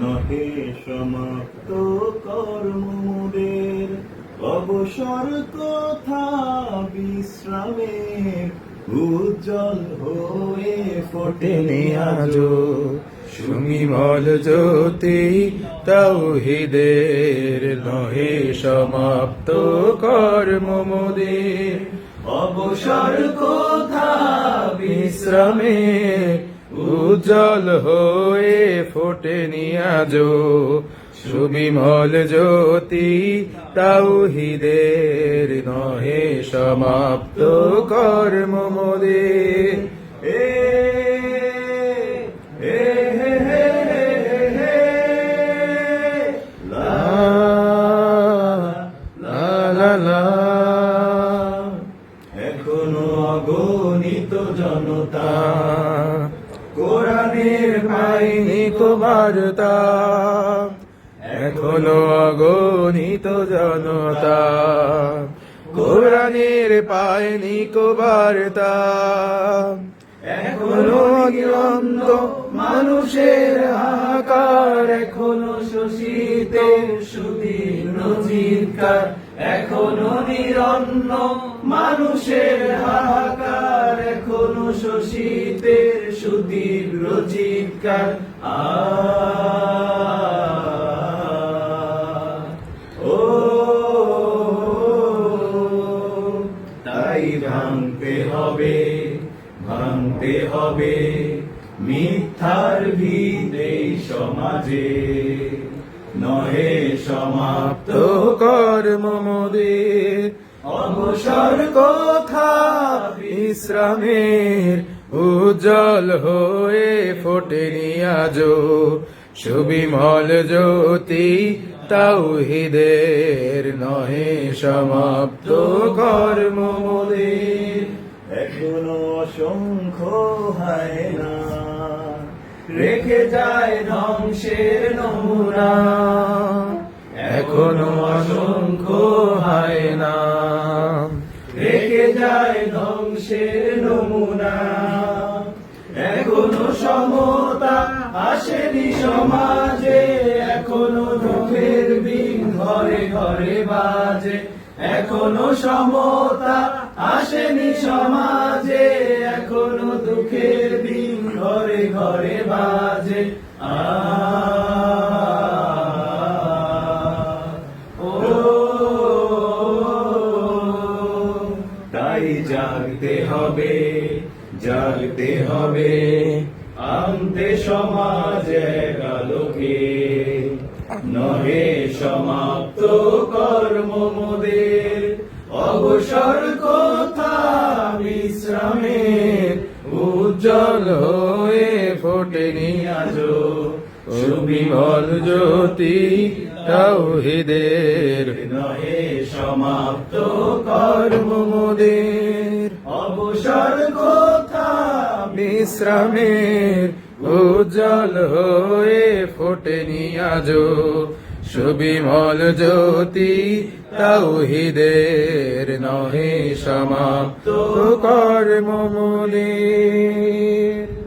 নহে সমাপ্ত কর্মদের অবসর কথা বিশ্রামের, উজ্জ্বল হয়ে ফোটেনি আজো সুমিমল জ্যোতি তাওহিদের, নহে সমাপ্ত কর্ম মোদের। অবসর কথা বিশ্রামে উজ্জ্বল হয়ে ফোটেনি আজো সুবিমল জ্যোতি তাওহিদের নহে সমাপ্ত কর্ম লা। এখনও অগণিত জনতা কোরআনের পাইনি কো বার্তা। এখনও অগণিত জনতা। কোরআনের পায়নি কো বার্তা। এখনও অগিরন্ত মানুষের হাহাকার। এখনও শোষিতে সুদীর্ণ চিৎকার। এখনও নিরন্ন মানুষের শোষিতের সুদীর্ঘ চিৎকার ও, তাই ভাঙতে হবে ভাঙতে হবে মিথ্যার ভিড়ে সমাজে। নহে সমাপ্ত তো কর্ম মোদের অবসর কথা বিশ্রামের উজ্জ্বল হয়ে ফোটেনি আজো সুবিমল জ্যোতি তাওহিদের নহে সমাপ্ত কর্ম মোদের। এখনও অসংখ্য হয় না রেখে যায় ধ্বংসের নমুনা। এখনও অসংখ্য ধ্বংসের নমুনা। এখনও সমতা আসেনি সমাজে, এখনও দুঃখের বিন ঘরে ঘরে বাজে। এখনও সমতা আসেনি সমাজে, এখনও দুঃখের দিন ঘরে ঘরে বাজে। জাগতে হবে জাগতে হবে, আনতে সমাজ আলোকে। নহে সমাপ্ত কর্ম মোদের, অবসর কথা বিশ্রামের, উজ্জ্বল হয়ে ফোটেনি আজো সুবিমল জ্যোতি তাওহিদের। নহে সমাপ্ত কর্ম মোদের অবসর কোথা? বিশ্রামের উজ্জ্বল হয়ে ফোটে নিয়াজ সুবিমল জ্যোতি তাওহিদের নহে সমাপ্ত। মোদের